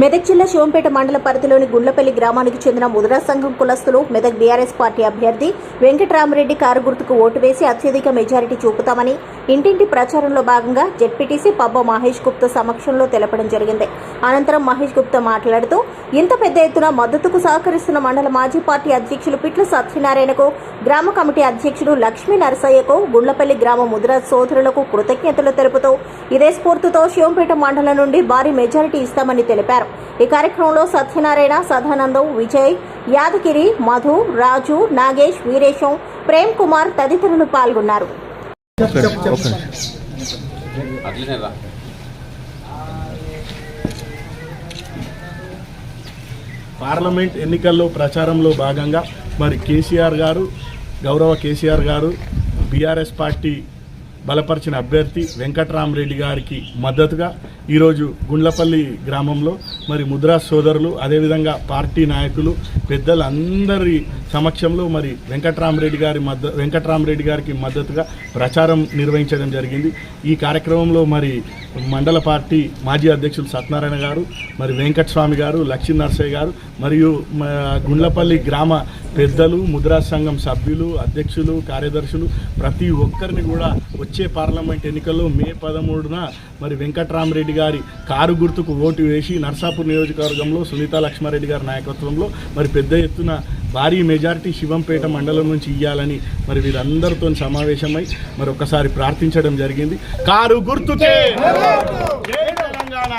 మెదక్ జిల్లా శివంపేట మండల పరిధిలోని గుండ్లపల్లి గ్రామానికి చెందిన ముదిరా సంఘం కులస్తులు మెదక్ బీఆర్ఎస్ పార్టీ అభ్యర్థి వెంకటరామరెడ్డి కారు గుర్తుకు ఓటు వేసి అత్యధిక మెజారిటీ చూపుతామని ఇంటింటి ప్రచారంలో భాగంగా జెడ్పీటీసీ పబ్బ మహేష్ గుప్తా సమక్షంలో తెలపడం జరిగింది. అనంతరం మహేష్ గుప్తా మాట్లాడుతూ ఇంత పెద్ద ఎత్తున మద్దతుకు సహకరిస్తున్న మండల మాజీ పార్టీ అధ్యక్షులు పిట్ల సత్యనారాయణకు గ్రామ కమిటీ అధ్యక్షుడు లక్ష్మీ నరసయ్యకు గుండ్లపల్లి గ్రామ ముదిరా సోదరులకు కృతజ్ఞతలు తెలుపుతూ ఇదే స్ఫూర్తితో శివంపేట మండలం నుండి భారీ మెజారిటీ ఇస్తామని తెలిపారు. ఈ కార్యక్రమంలో సత్యనారాయణ సదానందం విజయ్ యాదగిరి మధు రాజు నాగేష్ వీరేశం ప్రేమ్ కుమార్ తదితరులు పాల్గొన్నారు. పార్లమెంట్ ఎన్నికల్లో ప్రచారంలో భాగంగా మరి కేసీఆర్ గారు గౌరవ కేసీఆర్ గారు బీఆర్ఎస్ పార్టీ బలపరిచిన అభ్యర్థి వెంకట్రామరెడ్డి గారికి మద్దతుగా ఈరోజు గుండ్లపల్లి గ్రామంలో మరి ముద్రా సోదరులు అదేవిధంగా పార్టీ నాయకులు పెద్దలందరి సమక్షంలో మరి వెంకట్రామరెడ్డి గారి మద్ద వెంకట్రామరెడ్డి గారికి మద్దతుగా ప్రచారం నిర్వహించడం జరిగింది. ఈ కార్యక్రమంలో మరి మండల పార్టీ మాజీ అధ్యక్షులు సత్యనారాయణ గారు మరి వెంకటస్వామి గారు లక్ష్మీ నర్సయ్య గారు మరియు గుండ్లపల్లి గ్రామ పెద్దలు ముద్రా సంఘం సభ్యులు అధ్యక్షులు కార్యదర్శులు ప్రతి ఒక్కరిని కూడా వచ్చే పార్లమెంట్ ఎన్నికల్లో మే పదమూడున మరి వెంకట్రామరెడ్డి గారి కారు గుర్తుకు ఓటు వేసి నర్సాపూర్ నియోజకవర్గంలో సునీతా లక్ష్మారెడ్డి గారి నాయకత్వంలో మరి పెద్ద ఎత్తున భారీ మెజారిటీ శివంపేట మండలం నుంచి ఇవ్వాలని మరి వీరందరితో సమావేశమై మరి ఒకసారి ప్రార్థించడం జరిగింది. కారు గుర్తుకే! తెలంగాణ!